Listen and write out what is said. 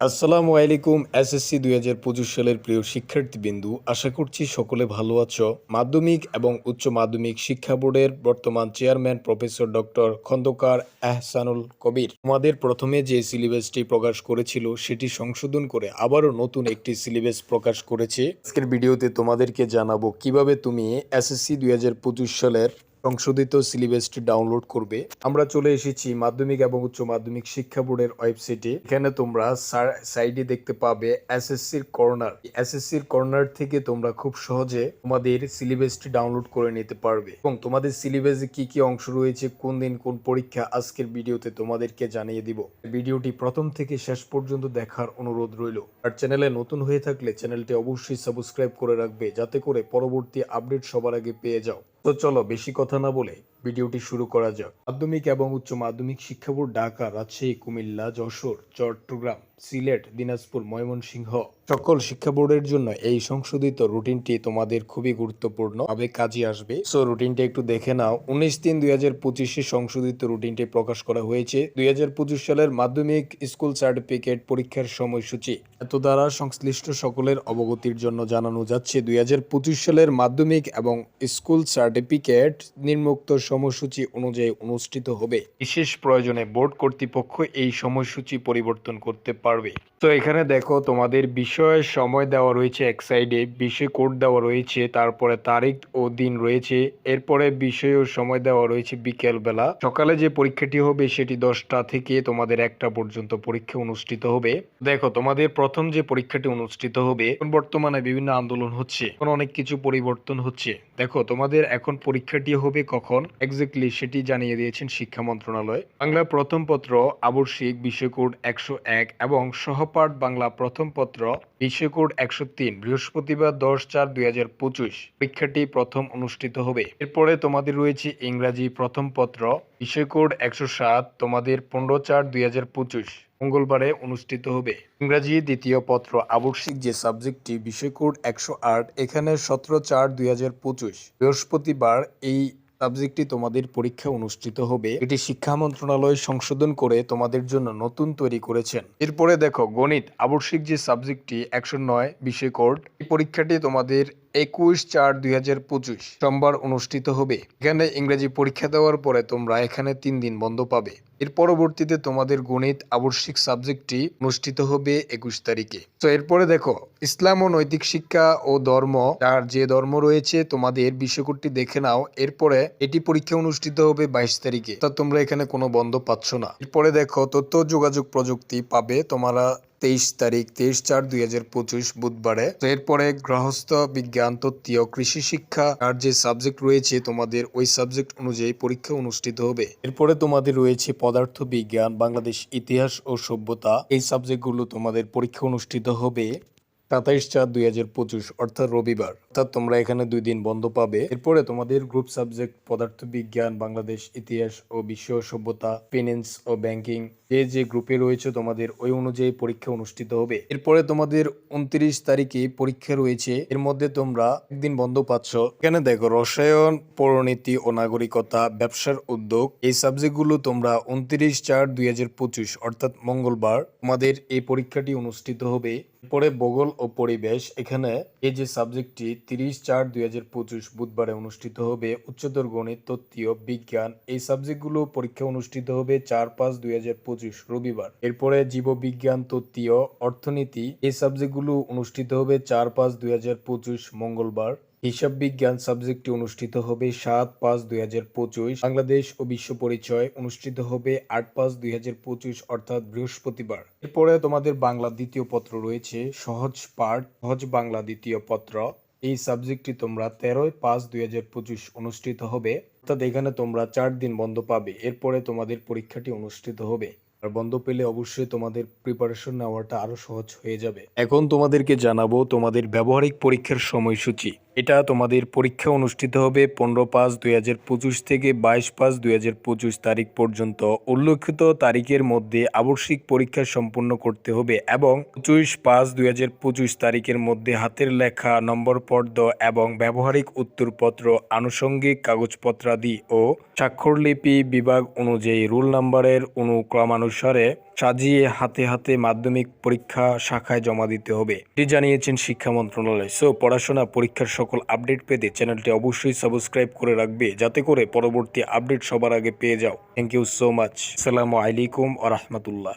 আসসালামু আলাইকুম, এসএসসি দুই হাজার পঁচিশ সালের প্রিয় শিক্ষার্থীবৃন্দু। আশা করছি সকলে ভালো আছো। মাধ্যমিক এবং উচ্চ মাধ্যমিক শিক্ষা বোর্ডের বর্তমান chairman professor doctor Khandaker Ehsanul Kabir. তোমাদের প্রথমে যে সিলেবাসটি প্রকাশ করেছিল, সেটি সংশোধন করে আবারও নতুন একটি সিলেবাস প্রকাশ করেছে। আজকের ভিডিওতে তোমাদেরকে জানাব কীভাবে তুমি এসএসসি দুই হাজার পঁচিশ সালের সংশোধিত সিলেবাসটি ডাউনলোড করবে। আমরা চলে এসেছি মাধ্যমিক এবং উচ্চ মাধ্যমিক শিক্ষা বোর্ডের ওয়েবসাইটে। এখানে তোমরা সাইডে দেখতে পাবে এসএসসির কর্নার। এসএসসির কর্নার থেকে তোমরা খুব সহজে তোমাদের সিলেবাসটি ডাউনলোড করে নিতে পারবে। এবং তোমাদের সিলেবাসে কি কি অংশ রয়েছে, কোন দিন কোন পরীক্ষা, আজকের ভিডিওতে তোমাদেরকে জানিয়ে দিব। ভিডিওটি প্রথম থেকে শেষ পর্যন্ত দেখার অনুরোধ রইল। আর চ্যানেলে নতুন হয়ে থাকলে চ্যানেলটি অবশ্যই সাবস্ক্রাইব করে রাখবে, যাতে করে পরবর্তী আপডেট সবার আগে পেয়ে যাও। তো চলো বেশি কথা না বলে ভিডিওটি শুরু করা যাক। মাধ্যমিক এবং উচ্চ মাধ্যমিক শিক্ষা বোর্ড ঢাকা, রাজশাহী, কুমিল্লা, যশোর, চট্টগ্রাম, সিলেট, দিনাজপুর, ময়মনসিংহ। সকল শিক্ষা বোর্ডের জন্য এই সংশোধিত রুটিনটি তোমাদের খুবই গুরুত্বপূর্ণ। ভাবে কাজে আসবে। সো রুটিনটি একটু দেখে নাও। উনিশ তিন দুই হাজার পঁচিশে সংশোধিত রুটিনটি প্রকাশ করা হয়েছে। দুই হাজার পঁচিশ সালের মাধ্যমিক স্কুল সার্টিফিকেট পরীক্ষার সময়সূচি। এত দ্বারা সংশ্লিষ্ট সকলের অবগতির জন্য জানানো যাচ্ছে, দুই হাজার পঁচিশ সালের মাধ্যমিক এবং স্কুল সার্টিফিকেট নির্মুক্ত সময়সূচি অনুযায়ী অনুষ্ঠিত হবে। বিশেষ প্রয়োজনে বোর্ড কর্তৃপক্ষ এই সময়সূচি পরিবর্তন করতে পারবে। তো এখানে দেখো তোমাদের বিষয়ের সময় দেওয়া রয়েছে এক সাইডে বিষয় কোড দেওয়া রয়েছে, তারপরে তারিখ ও দিন রয়েছে, এরপরে বিষয় ও সময় দেওয়া রয়েছে বিকেল বেলা সকালে যে পরীক্ষাটি হবে সেটি দশটা থেকে তোমাদের একটা পর্যন্ত পরীক্ষা অনুষ্ঠিত হবে। দেখো তোমাদের প্রথম যে পরীক্ষাটি অনুষ্ঠিত হবে বর্তমানে বিভিন্ন আন্দোলন হচ্ছে, এখন অনেক কিছু পরিবর্তন হচ্ছে। দেখো তোমাদের এখন পরীক্ষাটি হবে কখন? এক্স্যাক্টলি সেটি জানিয়ে দিয়েছেন শিক্ষা মন্ত্রণালয়। বাংলা প্রথম পত্র, আবশ্যিক বিষয় কোড একশো এক এবং সহপাঠ বাংলা প্রথম পত্র বিষয়কোড একশো তিন, বৃহস্পতিবার দশ চার দুই হাজার পঁচিশ, পরীক্ষাটি প্রথম অনুষ্ঠিত হবে। এরপরে তোমাদের রয়েছে ইংরাজি প্রথম পত্র বিষয়কোড একশো সাত, তোমাদের পনেরো চার দুই হাজার পঁচিশ, মঙ্গলবারে অনুষ্ঠিত হবে। ইংরাজি দ্বিতীয় পত্র, আবশ্যিক যে সাবজেক্টটি বিষয়কোড একশো আট, এখানে সতেরো চার দুই হাজার পঁচিশ, বৃহস্পতিবার এই সাবজেক্টটি তোমাদের পরীক্ষা অনুষ্ঠিত হবে। এটি শিক্ষা মন্ত্রণালয় সংশোধন করে তোমাদের জন্য নতুন তৈরি করেছেন। এরপরে দেখো, গণিত, আবশ্যিক যে সাবজেক্টটি একশো নয় বিশে কোড। এই পরীক্ষাটি তোমাদের একুশ চার দুই হাজার পঁচিশ সোমবার অনুষ্ঠিত হবে। এখানে ইংরেজি পরীক্ষা দেওয়ার পরে তোমরা এখানে তিন দিন বন্ধ পাবে। এর পরবর্তীতে তোমাদের গণিত আবশ্যিক সাবজেক্টটি অনুষ্ঠিত হবে একুশ তারিখে। তো এরপরে দেখো, ইসলাম ও নৈতিক শিক্ষা ও ধর্ম, যার যে ধর্ম রয়েছে তোমাদের বিষয়কোডটি দেখে নাও। এরপরে এটি পরীক্ষা অনুষ্ঠিত হবে বাইশ তারিখে। তা তোমরা এখানে কোনো বন্ধ পাচ্ছ না। এরপরে দেখো, তথ্য যোগাযোগ প্রযুক্তি পাবে তোমরা তেইশ তারিখ, তেইশ চার দুই হাজার পঁচিশ বুধবারে। এরপরে গৃহস্থ বিজ্ঞান তত্ত্বীয় কৃষি শিক্ষা, আর যে সাবজেক্ট রয়েছে তোমাদের, ওই সাবজেক্ট অনুযায়ী পরীক্ষা অনুষ্ঠিত হবে। এরপরে তোমাদের রয়েছে পদার্থ বিজ্ঞান, বাংলাদেশ ইতিহাস ও সভ্যতা। এই সাবজেক্টগুলো তোমাদের পরীক্ষা অনুষ্ঠিত হবে। সাতাইশ চার দুই হাজার পঁচিশ, অর্থাৎ রবিবার। অর্থাৎ তোমরা এখানে দুই দিন বন্ধ পাবে। এরপরে তোমাদের গ্রুপ সাবজেক্ট পদার্থ বিজ্ঞান বাংলাদেশ, ইতিহাস ও বিশ্ব সভ্যতা ফিন্যান্স ও ব্যাংকিং যে যে গ্রুপে রয়েছে তোমাদের ওই অনুযায়ী পরীক্ষা অনুষ্ঠিত হবে। এরপরে তোমাদের উনত্রিশ তারিখে পরীক্ষা রয়েছে। এর মধ্যে তোমরা একদিন বন্ধ পাচ্ছ। এখানে দেখো, রসায়ন, পৌরনীতি ও নাগরিকতা, ব্যবসার উদ্যোগ, এই সাবজেক্টগুলো তোমরা উনত্রিশ চার দুই হাজার পঁচিশ, অর্থাৎ মঙ্গলবার, তোমাদের এই পরীক্ষাটি অনুষ্ঠিত হবে। পরে ভূগোল ও পরিবেশ, এখানে এই যে সাবজেক্টটি তিরিশ চার দুই হাজার পঁচিশ বুধবারে অনুষ্ঠিত হবে, উচ্চতর গণিত, তত্ত্বীয়, বিজ্ঞান, এই সাবজেক্টগুলো পরীক্ষা অনুষ্ঠিত হবে চার পাঁচ দুই হাজার পঁচিশ রবিবার। এরপরে জীববিজ্ঞান, তত্ত্বীয়, অর্থনীতি, এই সাবজেক্টগুলো অনুষ্ঠিত হবে চার পাঁচ দুই হাজার পঁচিশ মঙ্গলবার। হিসাব বিজ্ঞান সাবজেক্টটি অনুষ্ঠিত হবে সাত পাঁচ দুই হাজার পঁচিশ, বাংলাদেশ ও বিশ্ব পরিচয় অনুষ্ঠিত হবে আট পাঁচ দুই হাজার পঁচিশ, অর্থাৎ বৃহস্পতিবার। এরপরে তোমাদের বাংলা দ্বিতীয় পত্র রয়েছে, সহজ পাঠ, সহজ বাংলা দ্বিতীয় পত্র। এই সাবজেক্টটি তোমরা তেরোই পাঁচ দুই হাজার পঁচিশ অনুষ্ঠিত হবে, অর্থাৎ এখানে তোমরা চার দিন বন্ধ পাবে। এরপরে তোমাদের পরীক্ষাটি অনুষ্ঠিত হবে। আর বন্ধ পেলে অবশ্যই তোমাদের প্রিপারেশন নেওয়াটা আরও সহজ হয়ে যাবে। এখন তোমাদেরকে জানাব তোমাদের ব্যবহারিক পরীক্ষার সময়সূচি। এটা তোমাদের পরীক্ষা অনুষ্ঠিত হবে পনেরো পাঁচ দুই হাজার পঁচিশ থেকে বাইশ পাঁচ দুই হাজার পঁচিশ তারিখ পর্যন্ত। উল্লেখিত তারিখের মধ্যে আবশ্যিক পরীক্ষা সম্পন্ন করতে হবে এবং পঁচিশ পাঁচ দুই হাজার পঁচিশ তারিখের মধ্যে হাতের লেখা, নম্বর পর্দ এবং ব্যবহারিক উত্তরপত্র, আনুষঙ্গিক কাগজপত্রাদি ও স্বাক্ষরলিপি বিভাগ অনুযায়ী রুল নাম্বারের অনুক্রমানুসারে সাজিয়ে হাতে হাতে মাধ্যমিক পরীক্ষা শাখায় জমা দিতে হবে। এটি জানিয়েছেন শিক্ষা মন্ত্রণালয়। সো, পড়াশোনা, পরীক্ষার সকল আপডেট পেতে চ্যানেলটি অবশ্যই সাবস্ক্রাইব করে রাখবে, যাতে করে পরবর্তী আপডেট সবার আগে পেয়ে যাও। থ্যাংক ইউ সো মাচ সালামু আলাইকুম আ রহমতুল্লাহ।